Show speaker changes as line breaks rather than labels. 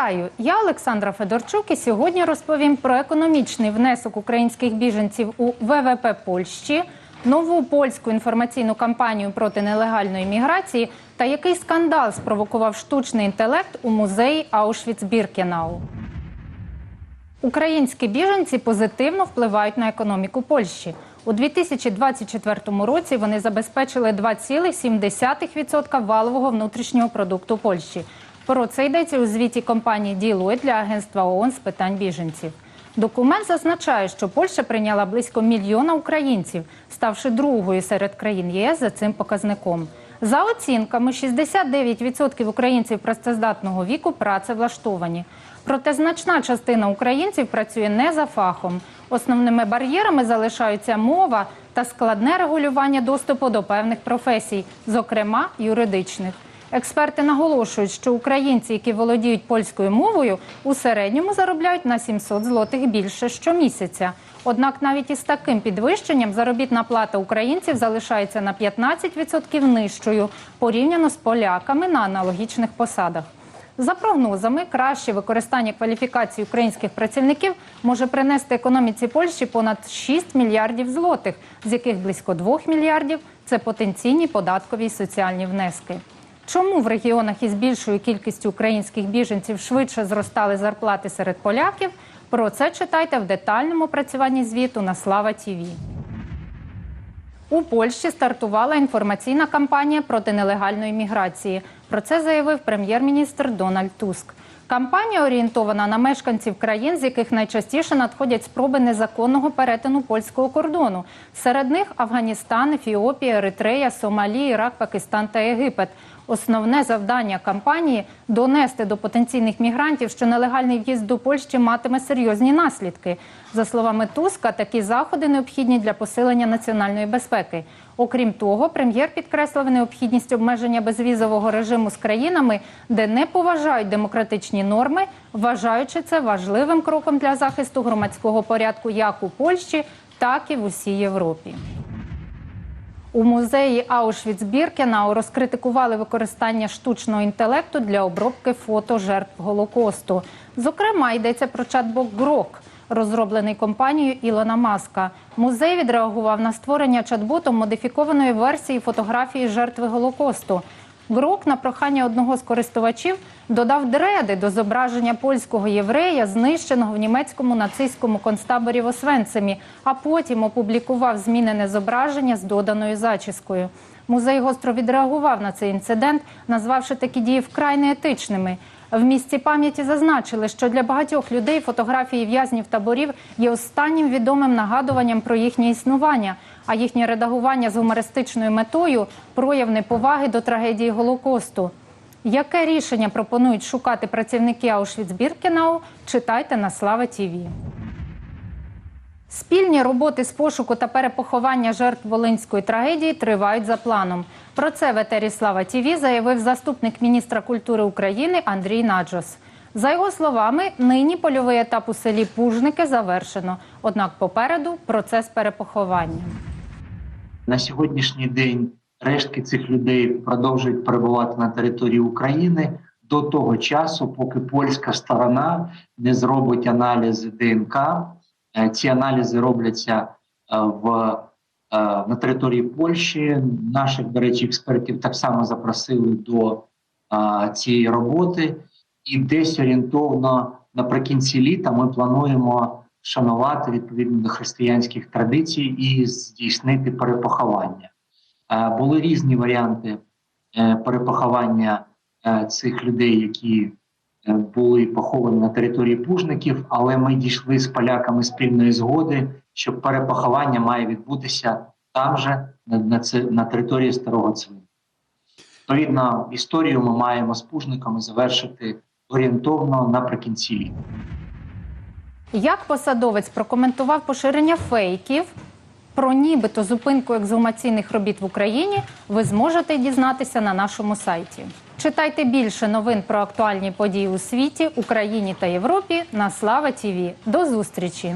Вітаю! Я Олександра Федорчук і сьогодні розповім про економічний внесок українських біженців у ВВП Польщі, нову польську інформаційну кампанію проти нелегальної міграції та який скандал спровокував штучний інтелект у музеї Аушвіц-Біркенау. Українські біженці позитивно впливають на економіку Польщі. У 2024 році вони забезпечили 2,7% валового внутрішнього продукту Польщі. Про це йдеться у звіті компанії Deloitte для агентства ООН з питань біженців. Документ зазначає, що Польща прийняла близько мільйона українців, ставши другою серед країн ЄС за цим показником. За оцінками, 69% українців працездатного віку працевлаштовані. Проте значна частина українців працює не за фахом. Основними бар'єрами залишаються мова та складне регулювання доступу до певних професій, зокрема юридичних. Експерти наголошують, що українці, які володіють польською мовою, у середньому заробляють на 700 злотих більше щомісяця. Однак навіть із таким підвищенням заробітна плата українців залишається на 15% нижчою порівняно з поляками на аналогічних посадах. За прогнозами, краще використання кваліфікації українських працівників може принести економіці Польщі понад 6 мільярдів злотих, з яких близько 2 мільярдів це потенційні податкові і соціальні внески. Чому в регіонах із більшою кількістю українських біженців швидше зростали зарплати серед поляків? Про це читайте в детальному працюванні звіту на Слава Тіві. У Польщі стартувала інформаційна кампанія проти нелегальної міграції. Про це заявив прем'єр-міністр Дональд Туск. Кампанія орієнтована на мешканців країн, з яких найчастіше надходять спроби незаконного перетину польського кордону. Серед них Афганістан, Ефіопія, Еритрея, Сомалі, Ірак, Пакистан та Єгипет. Основне завдання кампанії донести до потенційних мігрантів, що нелегальний в'їзд до Польщі матиме серйозні наслідки. За словами Туска, такі заходи необхідні для посилення національної безпеки. Окрім того, прем'єр підкреслив необхідність обмеження безвізового режиму з країнами, де не поважають демократичні норми, вважаючи це важливим кроком для захисту громадського порядку як у Польщі, так і в усій Європі. У музеї Аушвіц-Біркенау розкритикували використання штучного інтелекту для обробки фото жертв Голокосту. Зокрема, йдеться про чат-бот Грок, розроблений компанією Ілона Маска. Музей відреагував на створення чат-ботом модифікованої версії фотографії жертви Голокосту. Грок на прохання одного з користувачів додав дреди до зображення польського єврея, знищеного в німецькому нацистському концтаборі в Освенцимі, а потім опублікував змінене зображення з доданою зачіскою. Музей гостро відреагував на цей інцидент, назвавши такі дії вкрай неетичними. В місці пам'яті зазначили, що для багатьох людей фотографії в'язнів таборів є останнім відомим нагадуванням про їхнє існування, а їхнє редагування з гумористичною метою прояв неповаги до трагедії Голокосту. Яке рішення пропонують шукати працівники Аушвіц-Біркенау, читайте на Слава Тіві. Спільні роботи з пошуку та перепоховання жертв волинської трагедії тривають за планом. Про це в етері Слава Тіві заявив заступник міністра культури України Андрій Наджос. За його словами, нині польовий етап у селі Пужники завершено. Однак попереду процес перепоховання.
На сьогоднішній день рештки цих людей продовжують перебувати на території України до того часу, поки польська сторона не зробить аналізи ДНК. Ці аналізи робляться е, в е, на території Польщі. Наших, до речі, експертів так само запросили до цієї роботи, і десь орієнтовно наприкінці літа ми плануємо шанувати відповідно до християнських традицій і здійснити перепоховання. Е, Були різні варіанти е, перепоховання е, цих людей, які були поховані на території пужників, але ми дійшли з поляками спільної згоди, що перепоховання має відбутися там же, на, це- на території старого цвинтаря. Відповідно, історію ми маємо з пужниками завершити орієнтовно наприкінці літа.
Як посадовець прокоментував поширення фейків про нібито зупинку ексгумаційних робіт в Україні, ви зможете дізнатися на нашому сайті. Читайте більше новин про актуальні події у світі, Україні та Європі на Слава Тіві. До зустрічі!